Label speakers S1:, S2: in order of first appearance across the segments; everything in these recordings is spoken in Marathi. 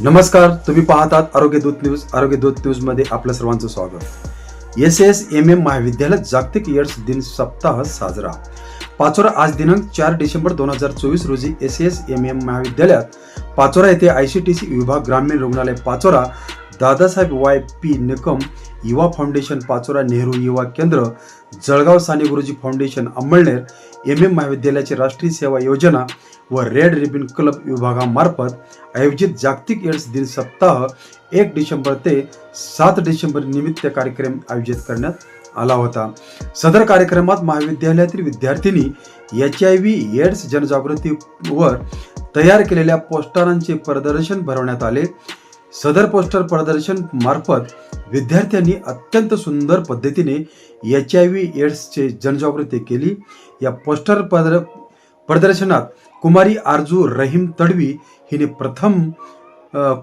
S1: नमस्कार तुम्ही पाहतात आरोग्य दूत न्यूज. आरोग्य दूत न्यूजमध्ये आपलं सर्वांचं स्वागत. एस एस एम एम महाविद्यालय जागतिक एड्स दिन सप्ताह साजरा. पाचोरा आज दिनांक चार डिसेंबर दोन हजार चोवीस रोजी एस एस एम एम महाविद्यालयात पाचोरा येथे आय सी टी सी विभाग ग्रामीण रुग्णालय Pachora Dadasaheb Y P Nikam Yuva foundation Pachora Nehru युवा केंद्र Jalgaon Sane Guruji foundation Amalner M M महाविद्यालयाची राष्ट्रीय सेवा योजना व रेड रिबन क्लब विभागामार्फत आयोजित जागतिक एड्स दिन सप्ताह एक डिसेंबर ते सात डिसेंबर निमित्त कार्यक्रम आयोजित करण्यात आला होता. सदर कार्यक्रमात महाविद्यालयातील विद्यार्थिनी एच आय व्ही एड्स जनजागृतीवर तयार केलेल्या पोस्टरांचे प्रदर्शन भरवण्यात आले. सदर पोस्टर प्रदर्शन मार्फत विद्यार्थ्यांनी अत्यंत सुंदर पद्धतीने एच आय व्ही एड्सचे जनजागृती केली. या पोस्टर प्रदर प्रदर्शनात कुमारी आरजू रहीम तडवी हिने प्रथम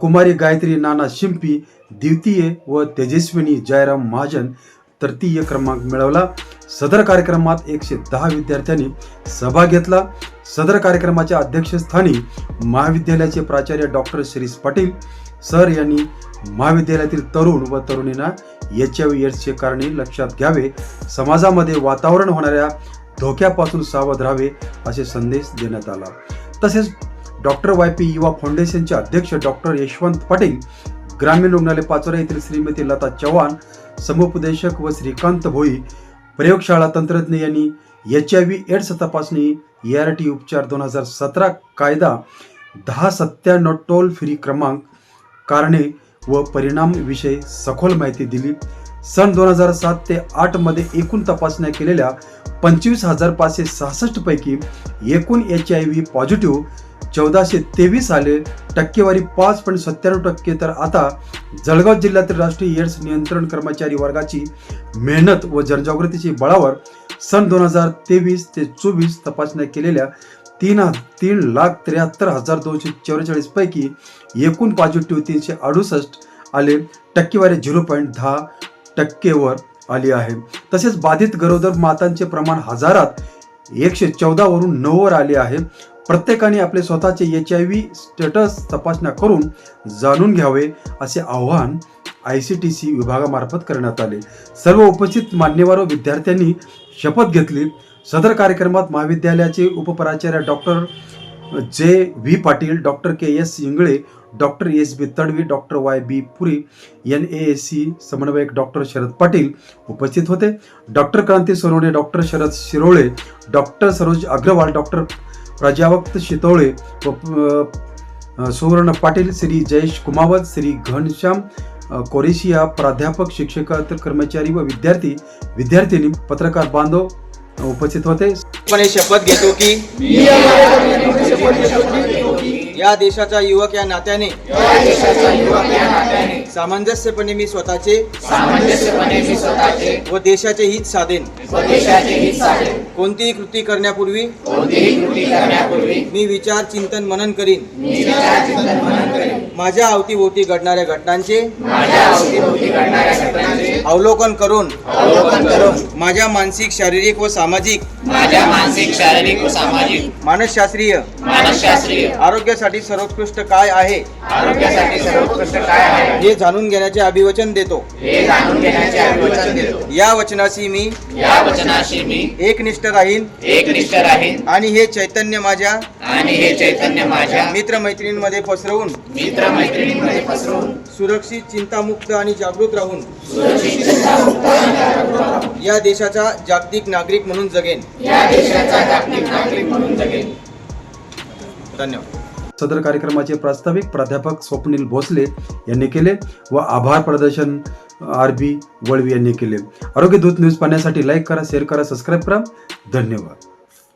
S1: कुमारी गायत्री नाना शिंपी द्वितीय व तेजस्विनी जयराम महाजन तृतीय क्रमांक मिळवला. सदर कार्यक्रमात एकशे दहा विद्यार्थ्यांनी सहभाग घेतला. सदर कार्यक्रमाच्या अध्यक्षस्थानी महाविद्यालयाचे प्राचार्य डॉक्टर शिरीष पाटील सर यांनी महाविद्यालयातील तरुण व तरुणींना एच आय व्ही एड्सचे कारणे लक्षात घ्यावे समाजामध्ये वातावरण होणाऱ्या धोक्यापासून सावध राहावे असे संदेश देण्यात आला. तसेच डॉक्टर वाय पी युवा फाउंडेशनचे अध्यक्ष डॉक्टर यशवंत पाटील ग्रामीण रुग्णालय पाचोरा येथील श्रीमती लता चव्हाण समुपदेशक व श्रीकांत भोई प्रयोगशाळा तंत्रज्ञ यांनी एच आय व्ही एड्स तपासणी ए आर टी उपचार दोन हजार सतरा कायदा दहा सत्त्याण्णव टोल फ्री क्रमांक कारणे व परिणामविषयी सखोल माहिती दिली. सन दोन हजार सात ते आठमध्ये एकूण तपासण्या केलेल्या पंचवीस हजार पाचशे सहासष्ट पैकी एकूण एच आय व्ही पॉझिटिव्ह चौदाशे तेवीस आले टक्केवारी पाच पॉईंट सत्त्याण्णव टक्के. तर आता जळगाव जिल्ह्यातील राष्ट्रीय एड्स नियंत्रण कर्मचारी वर्गाची मेहनत व जनजागृतीची बळावर सन दोन हजार तेवीस ते चोवीस तपासण्या केलेल्या तीन तीन लाख त्र्याहत्तर हजार दोनशे चौवेचाळीस पैकी एकूण पॉझिटिव्ह तीनशे अडुसष्ट आले. टक्केवारी झिरो पॉईंट दहा टक्केवर आली आहे. तसेच बाधित गरोदर मातांचे प्रमाण हजारात एकशे चौदा वरून नऊवर आले आहे. प्रत्येकाने आपले स्वतःचे एच आय व्ही स्टेटस तपासण्या करून जाणून घ्यावे असे आव्हान आय सी टी सी विभागामार्फत करण्यात आले. सर्व उपस्थित मान्यवर व विद्यार्थ्यांनी शपथ घेतली. सदर कार्यक्रमात महाविद्यालयाचे उपप्राचार्य doctor J V Patil doctor K S Ingle doctor S B Tadvi doctor Y B Puri N A S C समन्वयक डॉक्टर शरद पाटील उपस्थित होते. Doctor Kranti Sonawane doctor Sharad Shirole doctor Saroj Agarwal doctor Prajavakt Shitole व सुवर्ण पाटील श्री जयेश कुमावत श्री घनश्याम कोरेशिया प्राध्यापक शिक्षक कर्मचारी व विद्यार्थी विद्यार्थिनी पत्रकार बांधव उपस्थित होते.
S2: पण हे शपथ घेतो की या देशाचा युवक या नात्याने सामंजस्यपणे मी स्वतःचे
S3: सामंजस्यपणे मी स्वतःचे
S2: व देशाचे हित साधेन.
S3: व देशाचे हित साधेन
S2: कोणतीही कृती करण्यापूर्वी
S3: कोणतीही कृती करण्यापूर्वी
S2: मी विचार चिंतन मनन करीन.
S3: मी विचार चिंतन मनन करेन
S2: माझ्या अवतीभोवती घडणाऱ्या घटनांचे
S3: माझ्या अवतीभोवती घडणाऱ्या घटनांचे
S2: अवलोकन करून
S3: अवलोकन करून.
S2: माझ्या मानसिक शारीरिक व सामाजिक
S3: माझ्या मानसिक शारीरिक व सामाजिक.
S2: मानसशास्त्रीय
S3: मानसशास्त्रीय.
S2: आरोग्यासाठी सर्वोत्कृष्ट काय आहे?
S3: आरोग्यासाठी सर्वोत्कृष्ट काय आहे?
S2: हे जाणून घेण्याचे अभिवचन देतो.
S3: हे जाणून घेण्याचे अभिवचन देतो.
S2: या वचनाशी मी
S3: या वचनाशी मी
S2: एकनिष्ठ राहीन.
S3: एकनिष्ठ राहीन.
S2: आणि हे चैतन्य माझ्या
S3: आणि हे चैतन्य माझ्या
S2: मित्रमैत्रिणींमध्ये पसरवून
S3: मित्र मैत्रिणींमध्ये पसरवून
S2: सुरक्षित चिंतामुक्त आणि जागृत राहून या देशाचा जागतिक नागरिक म्हणून जगेन.
S3: या देशाचा जागतिक नागरिक म्हणून जगेल
S2: धन्यवाद.
S1: सदर कार्यक्रमाचे प्रास्ताविक प्राध्यापक स्वप्नील भोसले यांनी केले व आभार प्रदर्शन आर बी वळवी यांनी केले. आरोग्य दूत न्यूज पाहण्यासाठी लाईक करा शेअर करा सबस्क्राईब करा. धन्यवाद.